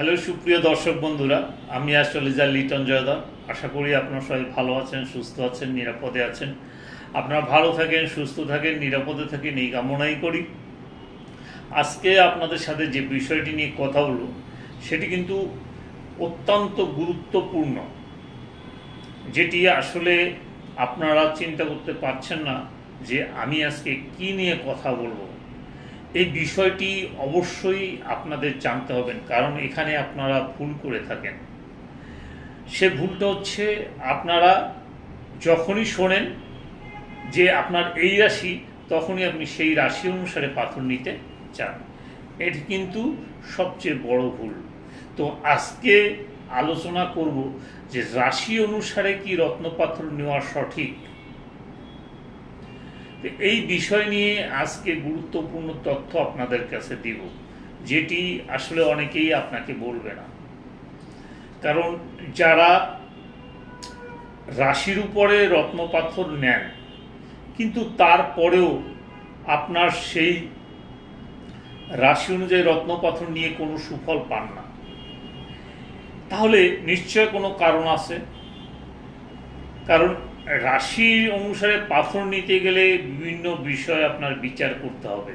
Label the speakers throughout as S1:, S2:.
S1: Hello, সুপ্রিয় দর্শক বন্ধুরা, আমি আসলে যা লিটন জয়দা আশা করি আপনারা সবাই ভালো আছেন, সুস্থ আছেন, নিরাপদে আছেন। আপনারা ভালো থাকেন, সুস্থ থাকেন, নিরাপদে থাকেন, এই কামনাই করি। আজকে আপনাদের সাথে যে বিষয়টি নিয়ে কথা বলব সেটি কিন্তু অত্যন্ত গুরুত্বপূর্ণ, যেটি আসলে আপনারা চিন্তা করতে পারছেন না যে আমি আজকে কি নিয়ে কথা বলব। এই বিষয়টি অবশ্যই আপনাদের জানতে হবেন কারণ এখানে আপনারা ভুল করে থাকেন। সে ভুলটা হচ্ছে আপনারা যখনই শোনেন যে আপনার এই রাশি, তখনই আপনি সেই রাশি অনুসারে পাথর নিতে চান। এটি কিন্তু সবচেয়ে বড় ভুল। তো আজকে আলোচনা করব যে রাশি অনুসারে কি রত্নপাথর নেওয়া সঠিক এই বিষয় নিয়ে আজকে গুরুত্বপূর্ণ তথ্য আপনাদের কাছে দিব, যেটি আসলে অনেকেই আপনাকে বলবে না। কারণ যারা রাশির উপরে রত্নপাথর নেন, কিন্তু তারপরেও আপনার সেই রাশি অনুযায়ী রত্নপাথর নিয়ে কোনো সুফল পান না। তাহলে নিশ্চয় কোনো কারণ আছে। কারণ রাশি অনুসারে পাথর নিতে গেলে বিভিন্ন বিষয় আপনার বিচার করতে হবে।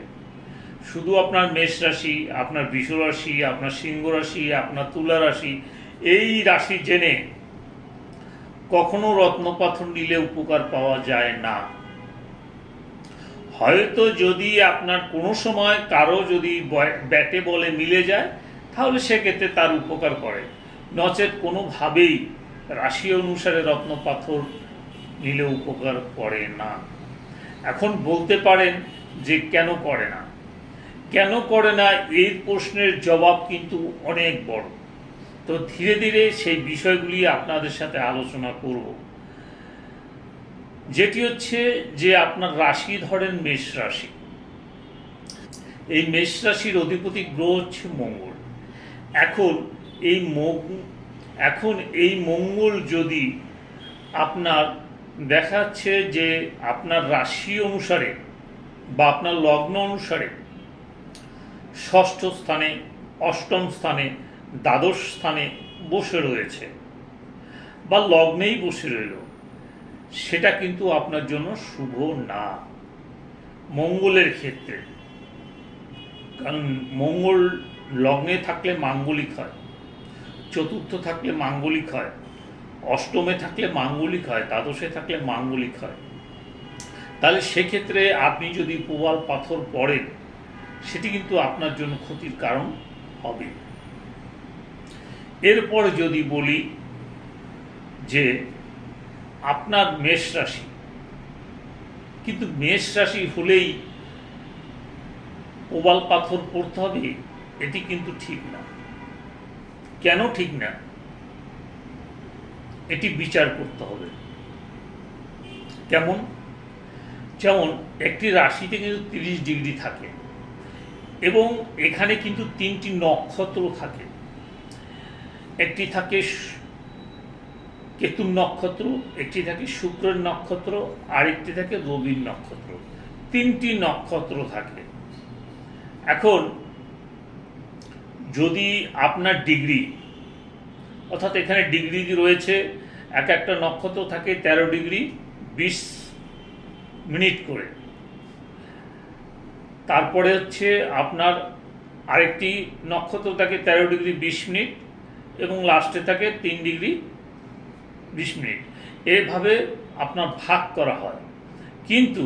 S1: শুধু আপনার মেষ রাশি, আপনার বৃষ রাশি, আপনার সিংহ রাশি, আপনার তুলা রাশি, এই রাশি জেনে কখনো রত্ন পাথর নিলে উপকার পাওয়া যায় না। হয়তো যদি আপনার কোনো সময় কারও যদি ব্যাটে বলে মিলে যায়, তাহলে সেক্ষেত্রে তার উপকার করে। নচেত কোনোভাবেই রাশি অনুসারে রত্নপাথর নিলে উপকার করে না। এখন বলতে পারেন যে কেন করে না? কেন করে না এই প্রশ্নের জবাব কিন্তু অনেক বড়। তো ধীরে ধীরে সেই বিষয়গুলি আপনাদের সাথে আলোচনা করব। যেটি হচ্ছে যে আপনার রাশি ধরেন মেষ রাশি। এই মেষ রাশির অধিপতি গ্রহ হচ্ছে মঙ্গল। এখন এই এখন এই মঙ্গল যদি আপনার দেখাচ্ছে যে আপনার রাশি অনুসারে বা আপনার লগ্ন অনুসারে ষষ্ঠ স্থানে, অষ্টম স্থানে, দ্বাদশ স্থানে বসে রয়েছে বা লগ্নেই বসে রইল। সেটা কিন্তু আপনার জন্য শুভ না। মঙ্গলের ক্ষেত্রে, কারণ মঙ্গল লগ্নে থাকলে মাঙ্গলিক হয়, চতুর্থ থাকলে মাঙ্গলিক হয়। অষ্টমে থাকলে মাঙ্গলিক হয়, দ্বাদশে থাকলে মাঙ্গলিক হয়। তাহলে সেক্ষেত্রে আপনি যদি প্রবাল পাথর পড়েন, সেটি কিন্তু আপনার জন্য ক্ষতির কারণ হবে। এরপর যদি বলি যে আপনার মেষ রাশি, কিন্তু মেষ রাশি হলেই প্রবাল পাথর পড়তে হবে, এটি কিন্তু ঠিক না। কেন ঠিক না? এটি বিচার করতে হবে। কেমন? যেমন, একটি রাশিতে কিন্তু তিরিশ ডিগ্রি থাকে এবং এখানে কিন্তু তিনটি নক্ষত্র থাকে। একটি থাকে কেতুর নক্ষত্র, একটি থাকে শুক্রের নক্ষত্র, আরেকটি থাকে রবির নক্ষত্র। তিনটি নক্ষত্র থাকে। এখন, যদি আপনার ডিগ্রি অর্থাৎ এখানে ডিগ্রি রয়েছে? এক একটা নক্ষত্র থাকে তেরো ডিগ্রি, বিশ মিনিট করে। তারপরে হচ্ছে আপনার আরেকটি নক্ষত্র থাকে তেরো ডিগ্রি, বিশ মিনিট এবং লাস্টে থাকে তিন ডিগ্রি, বিশ মিনিট। এভাবে আপনার ভাগ করা হয়। কিন্তু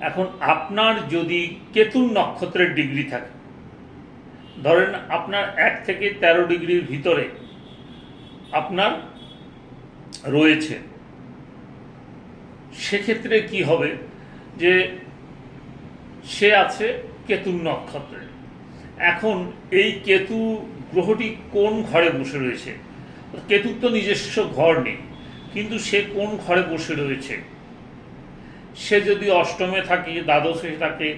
S1: এখন আপনার যদি কেতুর নক্ষত্রের ডিগ্রি থাকে ধরেন আপনার এক থেকে তেরো ডিগ্রির ভিতরে আপনার রয়েছে। সেক্ষেত্রে কি হবে? যে সে আছে কেতুর নক্ষত্রে। এখন এই কেতু গ্রহটি কোন ঘরে বসে রয়েছে? কেতুর তো নিজস্ব ঘর নেই, কিন্তু সে কোন ঘরে বসে রয়েছে? সে যদি অষ্টমে থাকে, দ্বাদশে থাকে,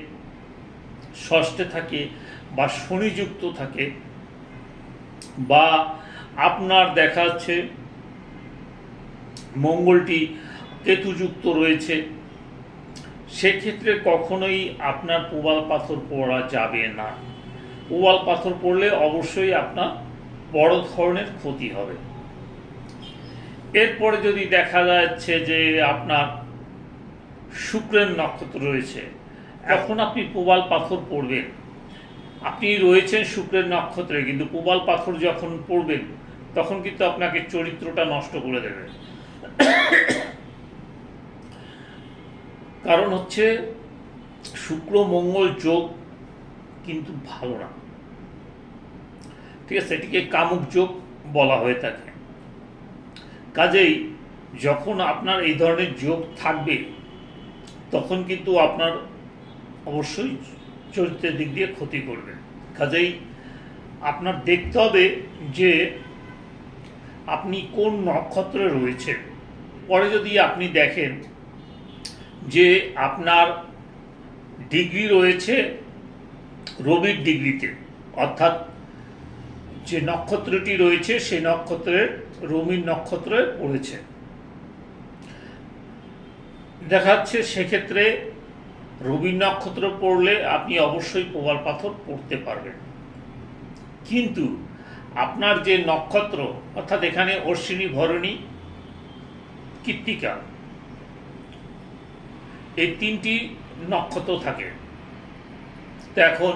S1: ষষ্ঠে থাকে বা শনিযুক্ত থাকে বা আপনার দেখা যাচ্ছে মঙ্গলটি কেতুযুক্ত রয়েছে, সেক্ষেত্রে কখনোই আপনার প্রবাল পাথর পড়া যাবে না। প্রবাল পাথর পড়লে অবশ্যই আপনার বড় ধরনের ক্ষতি হবে। এরপরে যদি দেখা যাচ্ছে যে আপনার শুক্রের নক্ষত্র রয়েছে, এখন আপনি প্রবাল পাথর পড়বেন। আপনি রয়েছেন শুক্রের নক্ষত্রে, কিন্তু প্রবাল পাথর যখন পড়বেন তখন কিন্তু আপনাকে চরিত্রটা নষ্ট করে দেবে। কারণ হচ্ছে, শুক্র মঙ্গল যোগ কিন্তু ভালো না। ঠিক আছে, এটিকে কামুক যোগ বলা হয়ে থাকে। কাজেই যখন আপনার এই ধরনের যোগ থাকবে, তখন কিন্তু আপনার অবশ্যই চরিত্রের দিক দিয়ে ক্ষতি করবে কাজেই আপনার দেখতে হবে যে আপনি কোন নক্ষত্রে রয়েছে পরে যদি আপনি দেখেন যে আপনার ডিগ্রি রয়েছে রবির ডিগ্রিতে, অর্থাৎ যে নক্ষত্রটি রয়েছে সেই নক্ষত্রের রবির নক্ষত্রে পড়েছে দেখা যাচ্ছে সেক্ষেত্রে রবি নক্ষত্র পড়লে আপনি অবশ্যই প্রবাল পাথর পড়তে পারবেন। কিন্তু আপনার যে নক্ষত্র, অর্থাৎ এখানে অশ্বিনী, ভরণী, কৃত্তিকা, এই তিনটি নক্ষত্র থাকে। তো এখন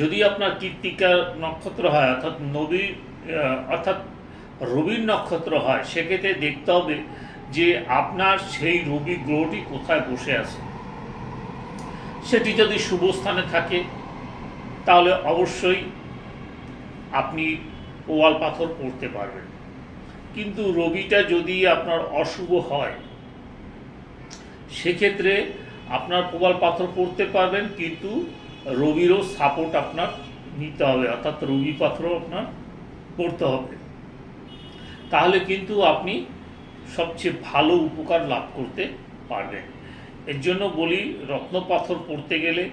S1: যদি আপনার কৃত্তিকা নক্ষত্র হয়, অর্থাৎ নবী অর্থাৎ রবির নক্ষত্র হয়, সেক্ষেত্রে দেখতে হবে যে আপনার সেই রবি গ্রহটি কোথায় বসে আছে। সেটি যদি শুভ স্থানে থাকে, তাহলে অবশ্যই আপনি ওয়াল পাথর পড়তে পারবেন। কিন্তু রবিটা যদি আপনার অশুভ হয়, সেক্ষেত্রে আপনার প্রবাল পাথর পড়তে পারবেন, কিন্তু রবিরও সাপোর্ট আপনার নিতে হবে, অর্থাৎ রবি পাথরও আপনার পড়তে হবে। তাহলে কিন্তু আপনি সবচেয়ে ভালো উপকার লাভ করতে পারবেন। এর জন্য বলি, রত্নপাথর পড়তে গেলে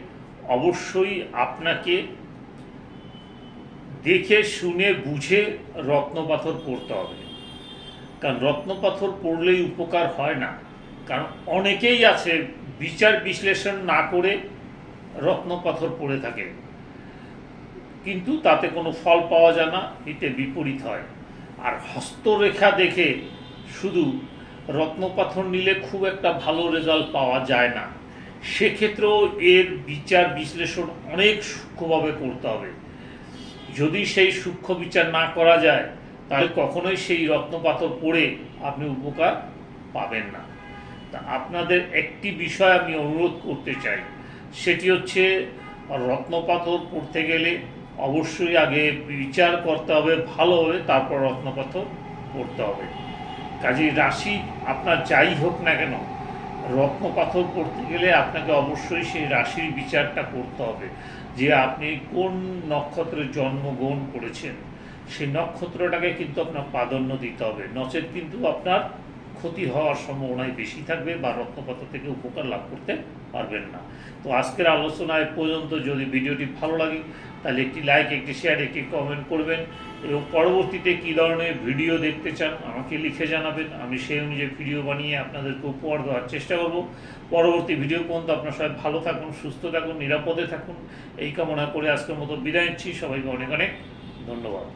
S1: অবশ্যই আপনাকে দেখে, শুনে, বুঝে রত্নপাথর পড়তে হবে। কারণ রত্নপাথর পড়লেই উপকার হয় না। কারণ অনেকেই আছে, বিচার বিশ্লেষণ না করে রত্ন পাথর পড়ে থাকে। কিন্তু তাতে কোনো ফল পাওয়া যায় না, এতে বিপরীত হয়। আর হস্তরেখা দেখে শুধু রত্নপাথর নিলে খুব একটা ভালো রেজাল্ট পাওয়া যায় না। সেক্ষেত্রেও এর বিচার বিশ্লেষণ অনেক সূক্ষ্মভাবে করতে হবে। যদি সেই সূক্ষ্ম বিচার না করা যায়, তাহলে কখনোই সেই রত্নপাথর পড়ে আপনি উপকার পাবেন না। তা আপনাদের একটি বিষয় আমি অনুরোধ করতে চাই, সেটি হচ্ছে রত্নপাথর পড়তে গেলে অবশ্যই আগে বিচার করতে হবে ভালোভাবে তারপর রত্নপাথর পড়তে হবে। কাজেই রাশি আপনার যাই হোক না কেন রত্ন পাথর করতে গেলে আপনাকে অবশ্যই সেই রাশির বিচারটা করতে হবে যে আপনি কোন নক্ষত্রে জন্মগ্রহণ করেছেন। সেই নক্ষত্রটাকে কিন্তু আপনার প্রাধান্য দিতে হবে। নচেত কিন্তু আপনার ক্ষতি হওয়ার সম্ভাবনাই বেশি থাকবে বা রত্নপাথর থেকে উপকার লাভ করতে পারবেন না। তো আজকের আলোচনায় পর্যন্ত। যদি ভিডিওটি ভালো লাগে, তাহলে একটি লাইক একটি শেয়ার একটি কমেন্ট করবেন এবং পরবর্তীতে কী ধরনের ভিডিও দেখতে চান আমাকে লিখে জানাবেন। আমি সেই অনুযায়ী ভিডিও বানিয়ে আপনাদেরকে উপহার দেওয়ার চেষ্টা করব। পরবর্তী ভিডিও পর্যন্ত আপনার সবাই ভালো থাকুন, সুস্থ থাকুন, নিরাপদে থাকুন। এই কামনা করে আজকের মতো বিদায় নিচ্ছি। সবাইকে অনেক অনেক ধন্যবাদ।